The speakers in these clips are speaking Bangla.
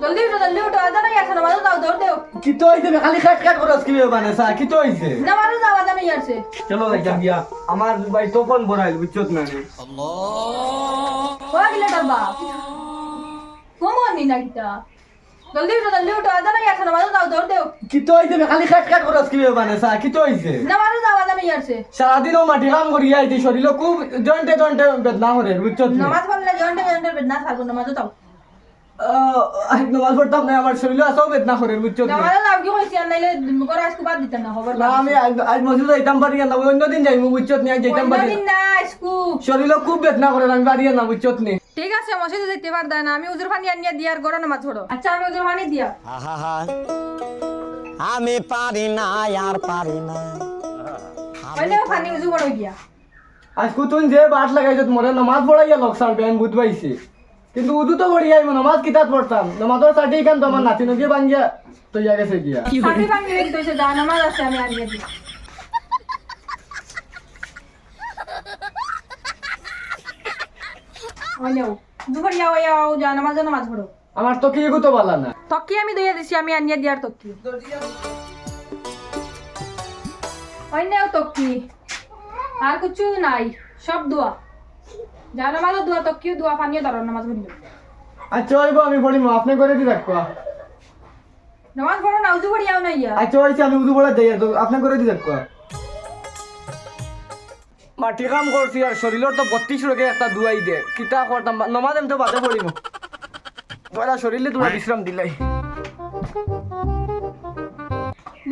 জলদি উঠো জলদি উঠো আদা নাই আছে নামাজও যাও দৌড় দেও। কি তো হইছে খালি খাট খাট করস কি মানে সা কি তো হইছে? নামাজও যাও আদা নাই আছে চলো গিয়া আমার ভাই তখন বড়াইল বুঝছত না? রে হয়ে গেলে বাপ? কমন নি না কিটা জলদি উঠো জলদি উঠো নাই আছে নামাজও যাও দৌড় দেও। কি তো হইছে খালি খাট খাট করস কি মানে সা কি তো হইছে? নামাজও যাও আদা নাই আছে সারাদিনও মাটি কাম করি আইতে শরীর খুব জয়েন্টে জয়েন্টে বেদনা করে বুঝছত নামাজ পড়লে জন্টে জন্টে বেদনা থাকব নামাজও যাও আহ, নমাজ পড়তাম না আমার শরীর আসাও বেদনা করে আমি আজ আজ মসজিদ যাইতাম পারি না অন্যদিন বুঝছত নি আজ যাইতাম পারি দিন না না আজকু। শরীর খুব বেদনা করে আমি পারি না বুঝছত নি ঠিক আছে মসজিদে যেতে পারদা না আমি উজুর পানি আনিয়ে দিয়ার গরো নামাজ পড়ো। আচ্ছা আমি উজুর পানি দিয়া। আমি পারি না আর পারি না। কইলে পানি উজু করো গিয়া আজ কুতুন যে বাট লাগাইছত মরে নমাজ পড়াইয়া লোকসান বেন কিন্তু উদু তো পড়ি আইমু নমাজ কিতাব পড়তাম। নমাজের সাথে এখান তো আমার নাতি নদী বাঙ্গিয়া তো ইয়া গেছে গিয়া নামাজ আছে আমি আনিয়ে দিই ওইলেও দুপুর যাও যাও যা নামাজ নামাজ পড়ো আমার তো কি তো বালা না তক্কি আমি দইয়া দিছি আমি আনিয়ে দিয়ার তক্কি অন্যও তক্কি আর কিছু নাই সব দোয়া যা নামাজ দোয়া তক্কিও দোয়া পানিও ধরো নামাজ আচ্ছা আমি পড়িম আপনি করে দি রাখবা নামাজ পড়ো না উজু পড়ি যাও না ইয়া আচ্ছা আমি উদু পড়া যাই তো আপনি করে দি রাখবা মাটি কাম করছি আর শরীরের তো বত্রিশ রোগে একটা দুয়াই দে। কিতা করতাম নমাজ আমি তো বাদে পড়িম পড়া শরীরে তোরা বিশ্রাম দিলাই।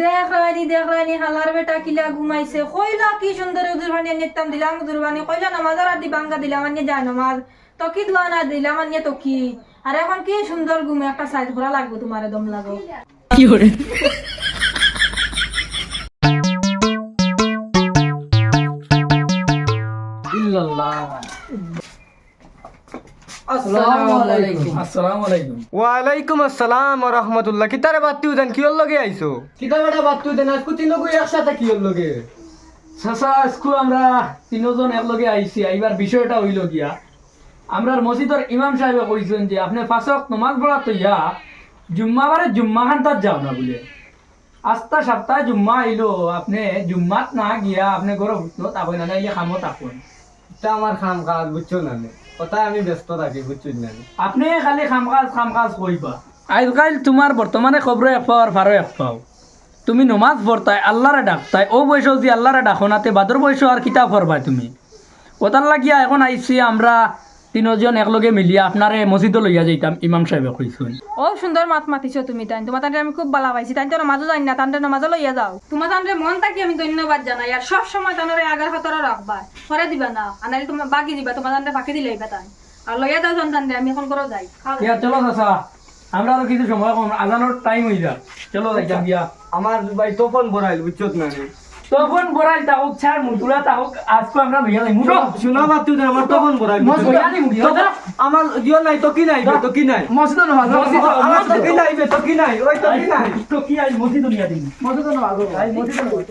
দেখ রানি দেখ রানি হালার বেটা কিলা ঘুমাইছে। কইলা কি সুন্দর পানি নিতাম দিলাম পানি কইলা নামাজ আর দি বাঙ্গা দিলাম আনিয়ে যায় নামাজ। তকি দোয়া না দিলাম আনিয়ে তকি। আর এখন কি সুন্দর ঘুমে একটা সাইজ করা লাগবে তোমার দম লাগো। আসসালামু আলাইকুম আসসালাম ওয়া রাহমাতুল্লাহ। কিতারে বাত্তি উজান কিয়র লগে আইছো? কিতা বেটা বাত্তি আজকু তিন লগে একসাথে কিয়র লগে? চাচা আজকু আমরা তিনজন একলগে আইছি। আইবার বিষয়টা হইল গিয়া আমরার মসজিদর ইমাম সাহেবে কইছেন যে আপনি পাঁচক নমাজ পড়া তো ইয়া জুম্মা বারে জুম্মা খান তার যাও না বলে। আস্তা সপ্তাহে জুম্মা আইলো আপনি জুম্মাত না গিয়া আপনি ঘরে উঠল তাকই না নাইলে খামো তাকুন এটা আমার খাম কাজ বুঝছ না? কথায় আমি ব্যস্ত থাকি বুঝছ না। আপনি খালি খাম কাজ খাম কাজ কইবা আজকাল তোমার বর্তমানে খবর এক পাও আর ফারো এক পাও তুমি নমাজ পড়তাই আল্লাহরে ডাকতাই ও বয়সেও যে আল্লাহরে ডাকো নাতে বাদর বয়স আর কিতাব পড়বাই তুমি। ওটার লাগিয়া এখন আইসি আমরা তিনজন একলগে মিলিয়া আপনারে মসজিদে লইয়া যাইতাম ইমাম সাহেবে কইছেন। ও সুন্দর মাত মাতিছো তুমি তাই তোমার তান্ডে আমি খুব ভালো পাইছি। তাই তো নামাজও জানি না তান্ডে নামাজও লইয়া যাও। তোমার তান্ডে মন থাকি আমি ধন্যবাদ জানাই আর সব সময় তানোরে আগার হাতরে রাখবা পরে দিবা না আনালি তোমার বাকি দিবা তোমার তান্ডে ফাঁকি দিলে তাই আর লইয়া যাও সন্তান আমি এখন করে যাই। ইয়া চলো চাচা আমরা আরও কিছু সময় কম আজানোর টাইম যা চলো গিয়া। আমার ভাই তখন বড়াইল বুঝছ না নে? তখন বড়াই তাহক ছাড় মুতুরা তাহক আজকে আমরা লইয়া যাই মুটো শোনা তুই উজান আমার তখন বড়াই মজ লইয়া। তখন আমার দিও নাই তো কি নাই তো কি নাই। মসজিদ নমাজ মসজিদ আমার তো কি নাই তো কি নাই ওই তো কি নাই। তো কি আই মসজিদ দুনিয়া দিন মসজিদ নমাজ আই মসজিদ নমাজ